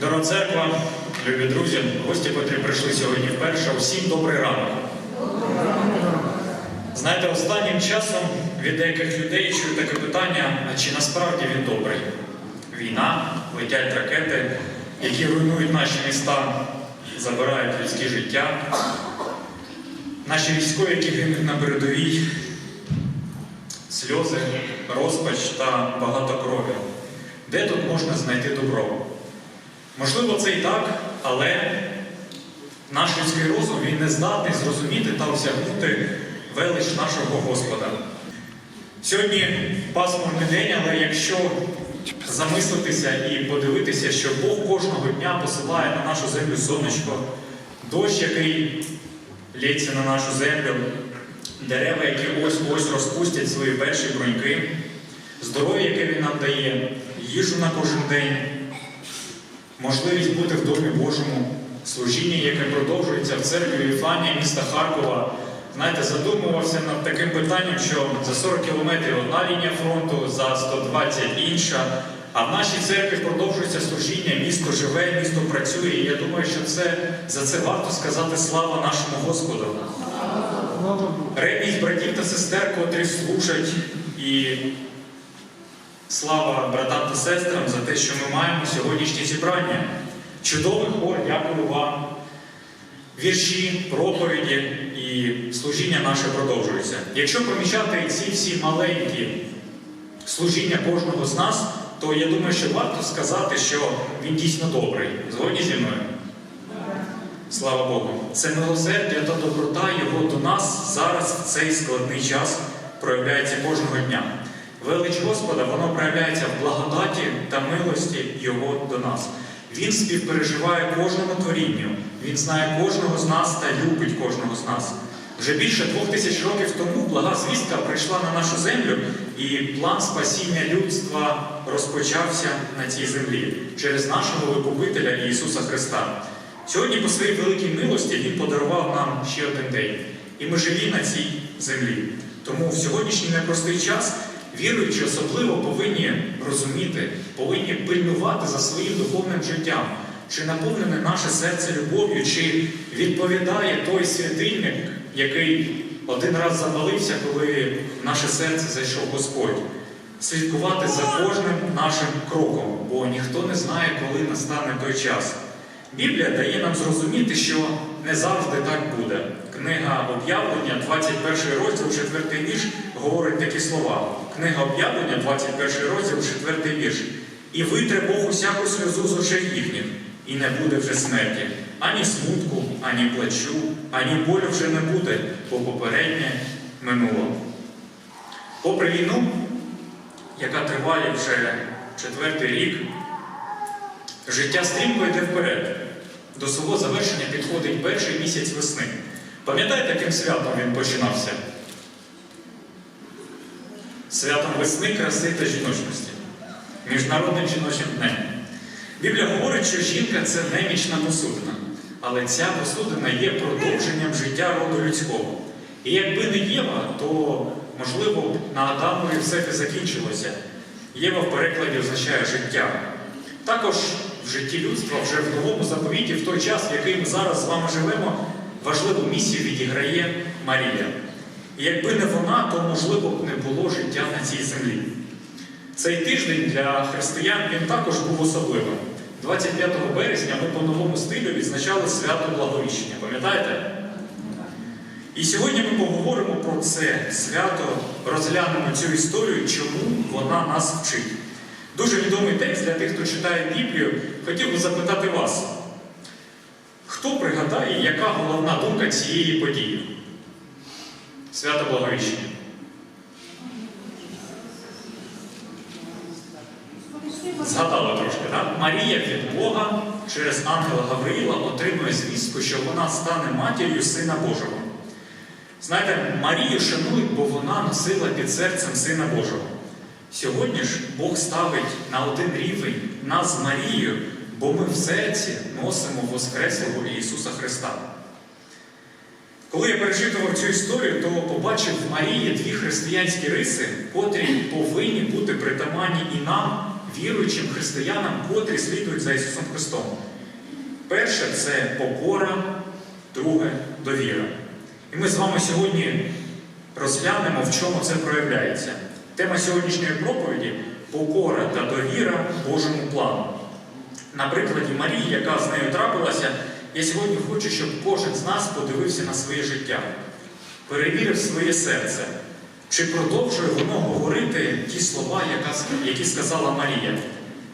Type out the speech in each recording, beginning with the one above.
Дорога церква, любі друзі, гості, котрі прийшли сьогодні вперше, усім добрий ранок. Знаєте, останнім часом від деяких людей чую таке питання, а чи насправді він добрий? Війна, летять ракети, які руйнують наші міста, забирають людське життя. Наші військові, які гинуть на передовій, сльози, розпач та багато крові. Де тут можна знайти добро? Можливо, це і так, але наш людський розум він не здатний зрозуміти та осягнути велич нашого Господа. Сьогодні пасмурний день, але якщо замислитися і подивитися, що Бог кожного дня посилає на нашу землю сонечко, дощ, який лється на нашу землю, дерева, які ось-ось розпустять свої перші бруньки, здоров'я, яке він нам дає, їжу на кожен день, можливість бути в Домі Божому, служіння, яке продовжується в церкві Віфанія міста Харкова. Знаєте, задумувався над таким питанням, що за 40 кілометрів одна лінія фронту, за 120 інша. А в нашій церкві продовжується служіння, місто живе, місто працює. І я думаю, що це за це варто сказати слава нашому Господу. Ревність братів та сестер, котрі служать, і слава братам та сестрам за те, що ми маємо сьогоднішнє зібрання. Чудовий хор, дякую вам. Вірші, проповіді і служіння наше продовжується. Якщо помічати ці всі маленькі служіння кожного з нас, то я думаю, що варто сказати, що він дійсно добрий. Згодні зі мною? Слава Богу. Це милосердя та доброта Його до нас зараз в цей складний час проявляється кожного дня. Велич Господа, воно проявляється в благодаті та милості Його до нас. Він співпереживає кожному творінню, Він знає кожного з нас та любить кожного з нас. Вже більше двох тисяч років тому блага звістка прийшла на нашу землю, і план спасіння людства розпочався на цій землі через нашого Викупителя Ісуса Христа. Сьогодні, по своїй великій милості, Він подарував нам ще один день, і ми живі на цій землі. Тому в сьогоднішній непростий час віруючі особливо повинні розуміти, повинні пильнувати за своїм духовним життям, чи наповнене наше серце любов'ю, чи відповідає той святильник, який один раз запалився, коли в наше серце зайшов Господь. Слідкувати за кожним нашим кроком, бо ніхто не знає, коли настане той час. Біблія дає нам зрозуміти, що не завжди так буде. Книга об'явлення, 21 розділ, 4 вірш, говорить такі слова. Книга об'явлення, 21 розділ, 4 вірш. І витре Бог усяку сльозу з очей їхніх, і не буде вже смерті, ані смутку, ані плачу, ані болю вже не буде, бо попереднє минуло. Попри війну, яка триває вже четвертий рік, життя стрімко йде вперед. До свого завершення підходить перший місяць весни. Пам'ятаєте, яким святом він починався? Святом весни, краси та жіночності. Міжнародним жіночим днем. Біблія говорить, що жінка це немічна посудина, але ця посудина є продовженням життя роду людського. І якби не Єва, то, можливо, на Адамові все це закінчилося. Єва в перекладі означає життя. Також в житті людства вже в новому заповіті, в той час, в який ми зараз з вами живемо, важливу місію відіграє Марія. Якби не вона, то можливо б не було життя на цій землі. Цей тиждень для християн він також був особливим. 25 березня ми по новому стилю відзначали свято Благовіщення. Пам'ятаєте? І сьогодні ми поговоримо про це свято, розглянемо цю історію, чому вона нас вчить. Дуже відомий текст для тих, хто читає Біблію, хотів би запитати вас, хто пригадає, яка головна думка цієї події? Свято Благовіщення. Згадали трошки, так? Марія від Бога через ангела Гавриїла отримує звістку, що вона стане матір'ю Сина Божого. Знаєте, Марію шанують, бо вона носила під серцем Сина Божого. Сьогодні ж Бог ставить на один рівень нас з Марією, бо ми в серці носимо Воскреслого Ісуса Христа. Коли я перечитував цю історію, то побачив в Марії дві християнські риси, котрі повинні бути притаманні і нам віруючим християнам, котрі слідують за Ісусом Христом. Перше це покора, друге довіра. І ми з вами сьогодні розглянемо, в чому це проявляється. Тема сьогоднішньої проповіді покора та довіра Божому плану. На прикладі Марії, яка з нею трапилася, я сьогодні хочу, щоб кожен з нас подивився на своє життя, перевірив своє серце, чи продовжує воно говорити ті слова, які сказала Марія.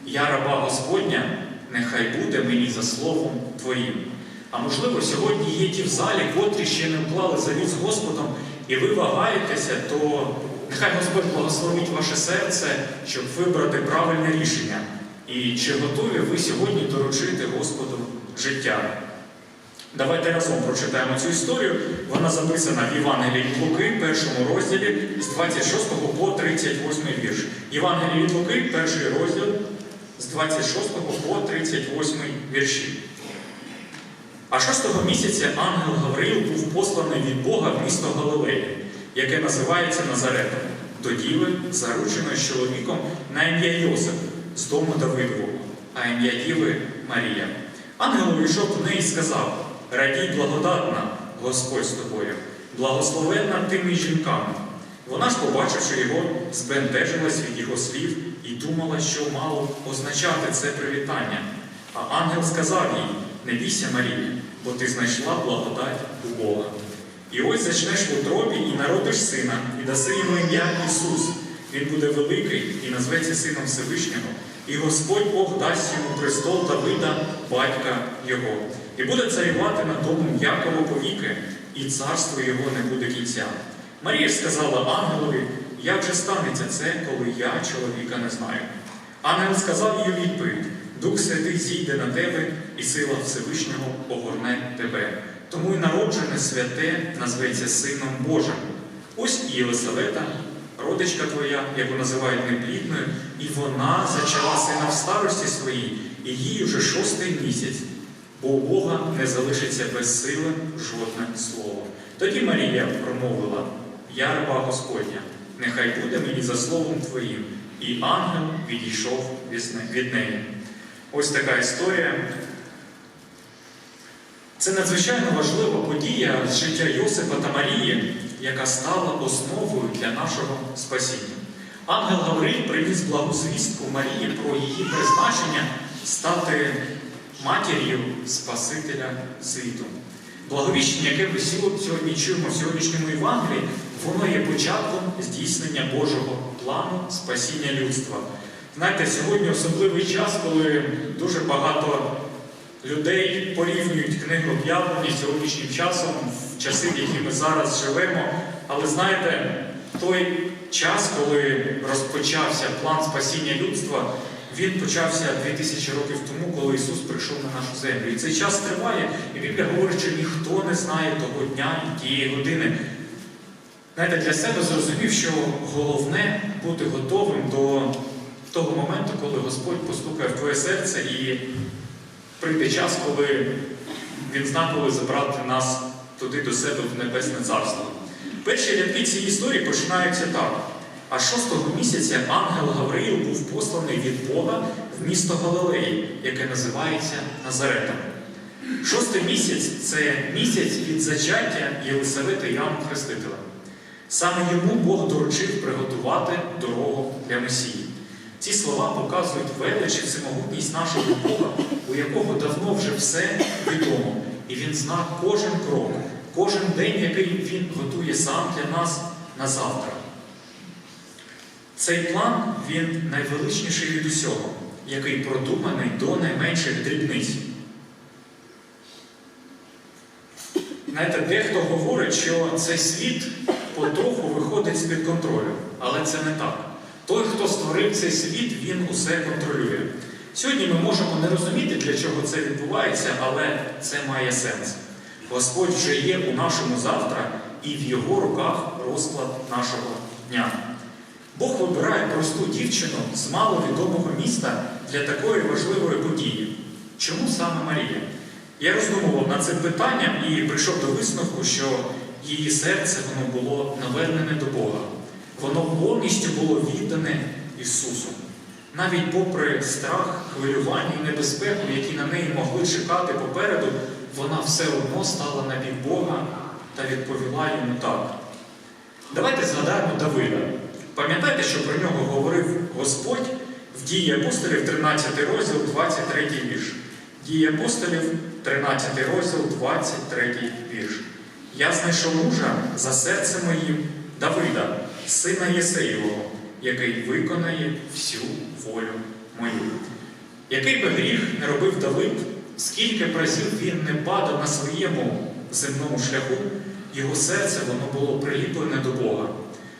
Я раба Господня, нехай буде мені за словом Твоїм. А можливо, сьогодні є ті в залі, котрі ще не вклали завіт з Господом, і ви вагаєтеся, то нехай Господь благословить ваше серце, щоб вибрати правильне рішення. І чи готові ви сьогодні доручити Господу життя? Давайте разом прочитаємо цю історію. Вона записана в Євангелії від Луки, першому розділі з 26 по 38 вірш. Євангеліє від Луки, перший розділ з 26 по 38 вірші. А шостого місяця ангел Гавриїл був посланий від Бога в місто Галилеї, яке називається Назаретом, до діви, зарученої з чоловіком на ім'я Йосип з дому Давидового, а ім'я Діви Марія. Ангел увійшов до неї і сказав: Радій благодатна, Господь з тобою, благословенна ти між жінками. Вона ж, побачивши його, збентежилась від його слів і думала, що мало означати це привітання. А ангел сказав їй: Не бійся, Марія, бо ти знайшла благодать у Бога. І ось зачнеш в утробі і народиш сина, і даси йому ім'я Ісус. Він буде великий і назветься Сином Всевишнього, і Господь Бог дасть йому престол Давида, батька Його, і буде царювати над домом Якова повіки, і царство його не буде кінця. Марія ж сказала ангелові, як же станеться це, коли я чоловіка не знаю. Ангел сказав їй відповідь: Дух Святий зійде на тебе, і сила Всевишнього огорне тебе. Тому й народжене святе назветься Сином Божим. Ось і Єлисавета, родичка твоя, яку називають неплідною, і вона зачала сина в старості своїй, і їй уже шостий місяць, бо у Бога не залишиться без сили жодне слово. Тоді Марія промовила: Я раба Господня, нехай буде мені за словом Твоїм, і ангел відійшов від неї. Ось така історія. Це надзвичайно важлива подія з життя Йосипа та Марії, яка стала основою для нашого спасіння. Ангел Гавриїл приніс благу звістку Марії про її призначення стати матір'ю Спасителя світу. Благовіщення, яке ми сьогодні чуємо в сьогоднішньому Євангелії, воно є початком здійснення Божого плану спасіння людства. Знаєте, сьогодні особливий час, коли дуже багато людей порівнюють книгу об'явлення з сьогоднішнім часом, в часи, в які ми зараз живемо. Але знаєте, той час, коли розпочався план спасіння людства, він почався 2000 років тому, коли Ісус прийшов на нашу землю. І цей час триває, і Біблія говорить, що ніхто не знає того дня і тієї години. Знаєте, для себе зрозумів, що головне бути готовим до того моменту, коли Господь постукає в твоє серце і прийде час, коли Він знає, коли забрати нас туди до себе в Небесне Царство. Перші рядки цієї історії починаються так. А шостого місяця ангел Гавриїл був посланий від Бога в місто Галилеї, яке називається Назаретом. Шостий місяць це місяць від зачаття Єлисавети Іоанном Хрестителем. Саме йому Бог доручив приготувати дорогу для Месії. Ці слова показують велич і всемогутність нашого Бога, у якого давно вже все відомо, і він знав кожен крок, кожен день, який він готує сам для нас на завтра. Цей план він найвеличніший від усього, який продуманий до найменших дрібниць. Знаєте, дехто говорить, що цей світ потроху виходить з-під контролю, але це не так. Той, хто створив цей світ, він усе контролює. Сьогодні ми можемо не розуміти, для чого це відбувається, але це має сенс. Господь вже є у нашому завтра, і в його руках розклад нашого дня. Бог вибирає просту дівчину з маловідомого міста для такої важливої події. Чому саме Марія? Я роздумував над цим питанням і прийшов до висновку, що її серце воно було навернене до Бога. Воно повністю було віддане Ісусу. Навіть попри страх, хвилювання і небезпеку, які на неї могли чекати попереду, вона все одно стала на бік Бога та відповіла йому так. Давайте згадаємо Давида. Пам'ятаєте, що про нього говорив Господь в дії апостолів, 13 розділ, 23 вірш. Дії апостолів, 13 розділ, 23 вірш. Я знайшов мужа за серцем моїм Давида, сина Єсеєвого, який виконає всю волю мою. Який би гріх не робив Давид, скільки б разів він не падав на своєму земному шляху, його серце воно було приліплене до Бога.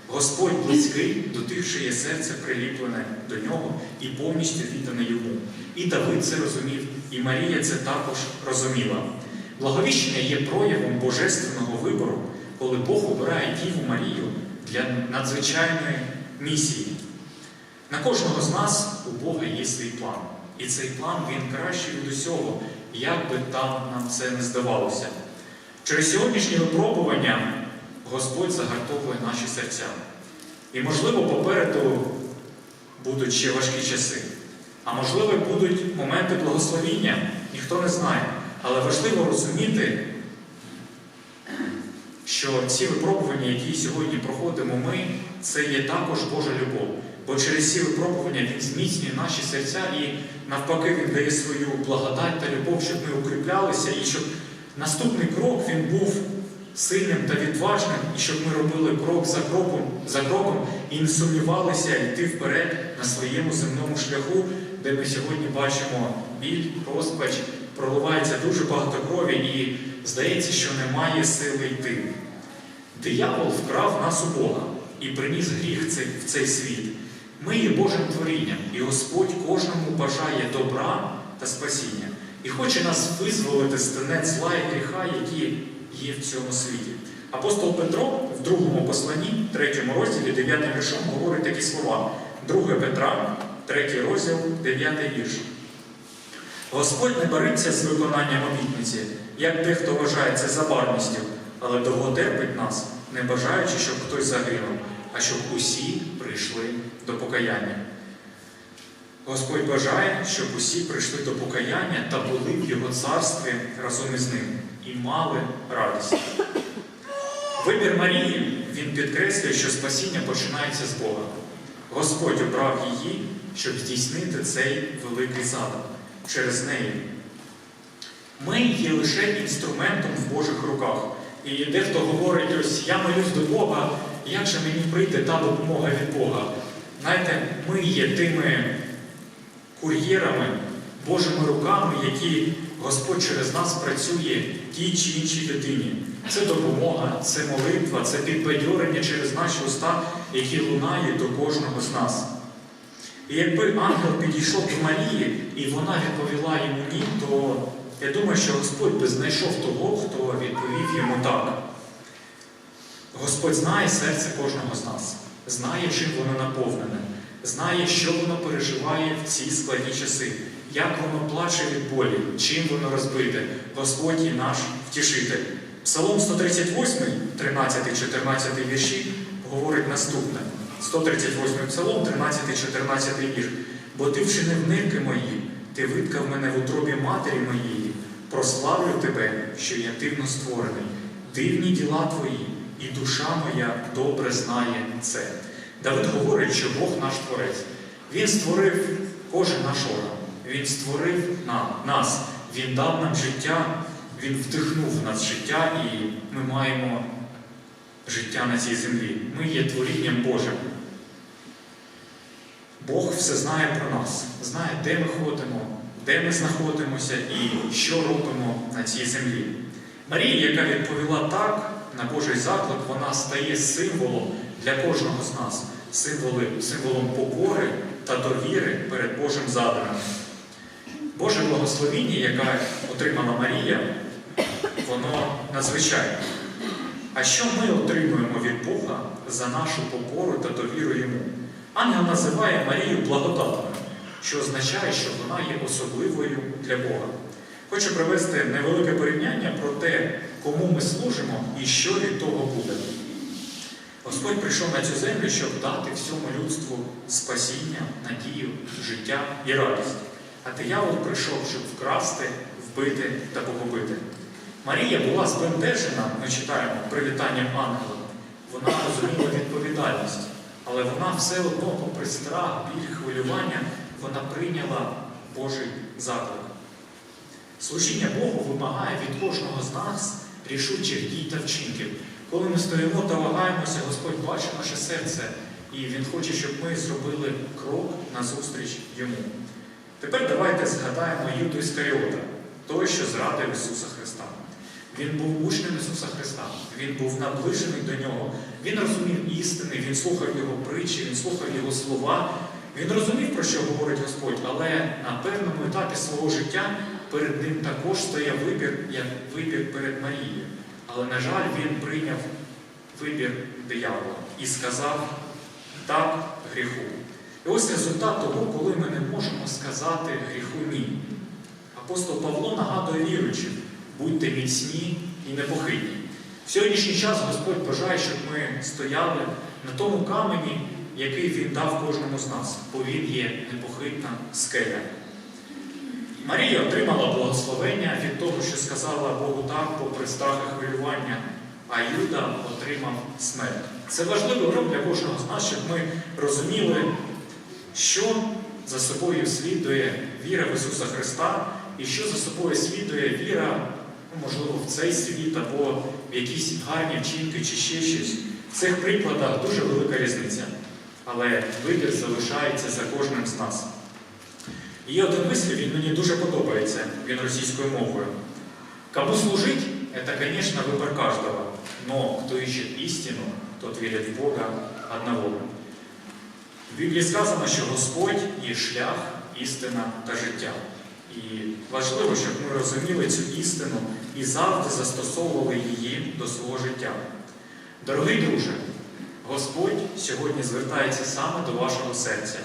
Господь близький до тих, чиє серце приліплене до нього і повністю віддане йому. І Давид це розумів, і Марія це також розуміла. Благовіщення є проявом божественного вибору, коли Бог обирає Діву Марію для надзвичайної місії. На кожного з нас у Бога є свій план. І цей план він кращий від усього, як би там нам це не здавалося. Через сьогоднішнє випробування Господь загартовує наші серця. І, можливо, попереду будуть ще важкі часи. А можливо, будуть моменти благословіння, ніхто не знає. Але важливо розуміти, що ці випробування, які сьогодні проходимо ми, це є також Божа любов. Бо через ці випробування Він зміцнює наші серця і навпаки Він дає свою благодать та любов, щоб ми укріплялися, і щоб наступний крок він був сильним та відважним, і щоб ми робили крок за кроком, за кроком і не сумнівалися йти вперед на своєму земному шляху, де ми сьогодні бачимо біль, розпач, проливається дуже багато крові, і здається, що немає сили йти. Диявол вкрав нас у Бога і приніс гріх в цей світ. Ми є Божим творінням, і Господь кожному бажає добра та спасіння і хоче нас визволити з тенет зла і гріха, які є в цьому світі. Апостол Петро в другому посланні, третьому розділі, 9 віршом, говорить такі слова. 2 Петра, 3 розділ, 9 вірш. Господь не бариться з виконанням обітниці, як дехто вважає це забарністю, але довго терпить нас, не бажаючи, щоб хтось загинув, а щоб усі прийшли до покаяння. Господь бажає, щоб усі прийшли до покаяння та були в Його царстві разом із ним і мали радість. Вибір Марії він підкреслює, що спасіння починається з Бога. Господь обрав її, щоб здійснити цей великий задум через неї. Ми є лише інструментом в Божих руках. І дехто говорить, ось я молюсь до Бога, як же мені прийде та допомога від Бога? Знаєте, ми є тими кур'єрами, Божими руками, які Господь через нас працює тій чи іншій людині. Це допомога, це молитва, це підбадьорення через наші уста, які лунають до кожного з нас. І якби ангел підійшов до Марії і вона відповіла йому ні, то я думаю, що Господь би знайшов того, хто відповів йому так. Господь знає серце кожного з нас, знає, чим воно наповнене, знає, що воно переживає в ці складні часи, як воно плаче від болі, чим воно розбите. Господь є наш втішитель. Псалом 138, 13-14 вірші говорить наступне. 138 псалом, 13-14 вірш. Бо ти вчинив нирки мої, ти виткав мене в утробі матері моєї. Прославлю тебе, що я дивно створений. Дивні діла твої, і душа моя добре знає це. Давид говорить, що Бог наш творець. Він створив кожен наш орган. Він створив на, нас, Він дав нам життя, Він вдихнув в нас життя, і ми маємо життя на цій землі. Ми є творінням Божим. Бог все знає про нас, знає, де ми ходимо, де ми знаходимося і що робимо на цій землі. Марія, яка відповіла так на Божий заклик, вона стає символом для кожного з нас, символом покори та довіри перед Божим задумом. Боже благословіння, яке отримала Марія, воно надзвичайне. А що ми отримуємо від Бога за нашу покору та довіру Йому? Ангел називає Марію благодатною, що означає, що вона є особливою для Бога. Хочу привести невелике порівняння про те, кому ми служимо і що від того буде. Господь прийшов на цю землю, щоб дати всьому людству спасіння, надію, життя і радість. А диявол прийшов, щоб вкрасти, вбити та погубити. Марія була збентежена, ми читаємо, привітанням ангела. Вона розуміла відповідальність, але вона все одно, попри страх, біль, хвилювання, вона прийняла Божий заклик. Служіння Богу вимагає від кожного з нас рішучих дій та вчинків. Коли ми стоїмо та вагаємося, Господь бачить наше серце, і Він хоче, щоб ми зробили крок назустріч йому. Тепер давайте згадаємо Юду Іскаріота, той, що зрадив Ісуса Христа. Він був учнем Ісуса Христа, він був наближений до нього, він розумів істини, він слухав Його притчі, він слухав Його слова, він розумів, про що говорить Господь, але на певному етапі свого життя перед ним також стояв вибір, як вибір перед Марією. Але, на жаль, він прийняв вибір диявола і сказав так гріху. І ось результат того, коли ми не можемо сказати гріху ні. Апостол Павло нагадує віруючим, будьте міцні і непохитні. В сьогоднішній час Господь бажає, щоб ми стояли на тому камені, який Він дав кожному з нас, бо Він є непохитна скеля. Марія отримала благословення від того, що сказала Богу так, попри страх хвилювання, а Юда отримав смерть. Це важливий урок для кожного з нас, щоб ми розуміли, що за собою слідує віра в Ісуса Христа, і що за собою слідує віра, ну, можливо, в цей світ або в якісь гарні вчинки чи ще щось. В цих прикладах дуже велика різниця. Але вибір залишається за кожним з нас. Є один вислів, він мені дуже подобається, він російською мовою. Кому служить, это, конечно, выбор каждого, но кто ищет истину, тот верит в Бога одного. В Біблії сказано, що Господь є шлях, істина та життя. І важливо, щоб ми розуміли цю істину і завжди застосовували її до свого життя. Дорогий друже, Господь сьогодні звертається саме до вашого серця.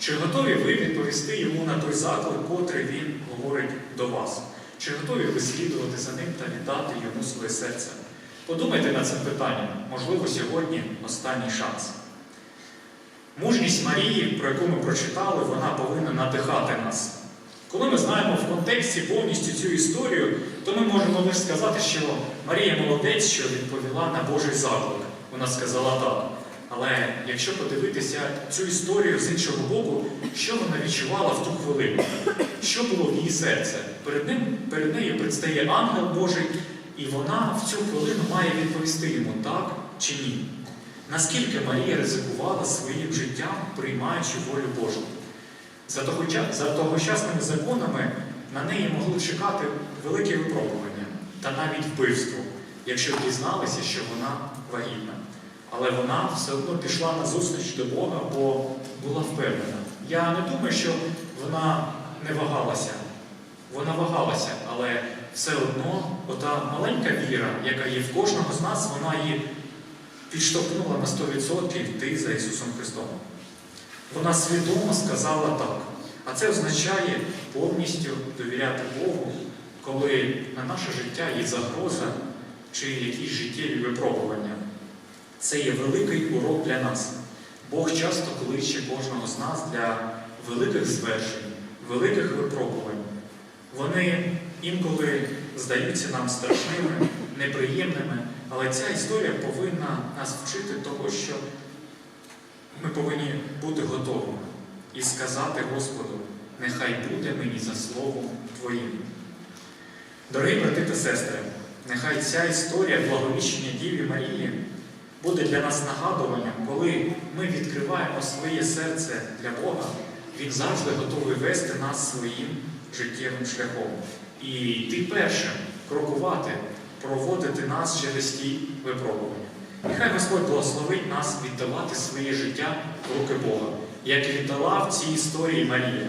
Чи готові ви відповісти йому на той заклик, котрий він говорить до вас? Чи готові ви слідувати за ним та віддати йому своє серце? Подумайте над цим питанням. Можливо, сьогодні останній шанс. Мужність Марії, про яку ми прочитали, вона повинна надихати нас. Коли ми знаємо в контексті повністю цю історію, то ми можемо лише сказати, що Марія молодець, що відповіла на Божий заклик. Вона сказала так. Але якщо подивитися цю історію з іншого боку, що вона відчувала в ту хвилину? Що було в її серці? Перед, ним, перед нею предстає ангел Божий, і вона в цю хвилину має відповісти йому так чи ні. Наскільки Марія ризикувала своїм життям, приймаючи волю Божу? За, тогоча- за тогочасними законами на неї могли чекати великі випробування та навіть вбивство, якщо дізналися, що вона вагітна. Але вона все одно пішла на зустріч до Бога, бо була впевнена. Я не думаю, що вона не вагалася. Вона вагалася, але все одно ота маленька віра, яка є в кожного з нас, вона її підштовхнула на 100% йти за Ісусом Христом. Вона свідомо сказала так. А це означає повністю довіряти Богу, коли на наше життя є загроза чи якісь життєві випробування. Це є великий урок для нас. Бог часто кличе кожного з нас для великих звершень, великих випробувань. Вони інколи здаються нам страшними, неприємними, але ця історія повинна нас вчити того, що ми повинні бути готовими і сказати Господу, нехай буде мені за словом Твоїм. Дорогі брати та сестри, нехай ця історія благовіщення Діві Марії буде для нас нагадуванням, коли ми відкриваємо своє серце для Бога, Він завжди готовий вести нас своїм життєвим шляхом. І йти першим, крокувати, проводити нас через ті випробування. Нехай Господь благословить нас віддавати своє життя в руки Бога, як і віддала в цій історії Марія,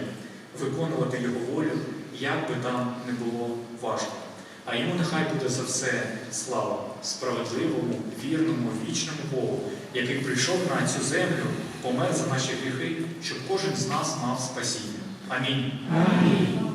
виконувати Його волю, як би там не було важко. А йому нехай буде за все слава справедливому, вірному, вічному Богу, який прийшов на цю землю, помер за наші гріхи, щоб кожен з нас мав спасіння. Амінь. Амінь.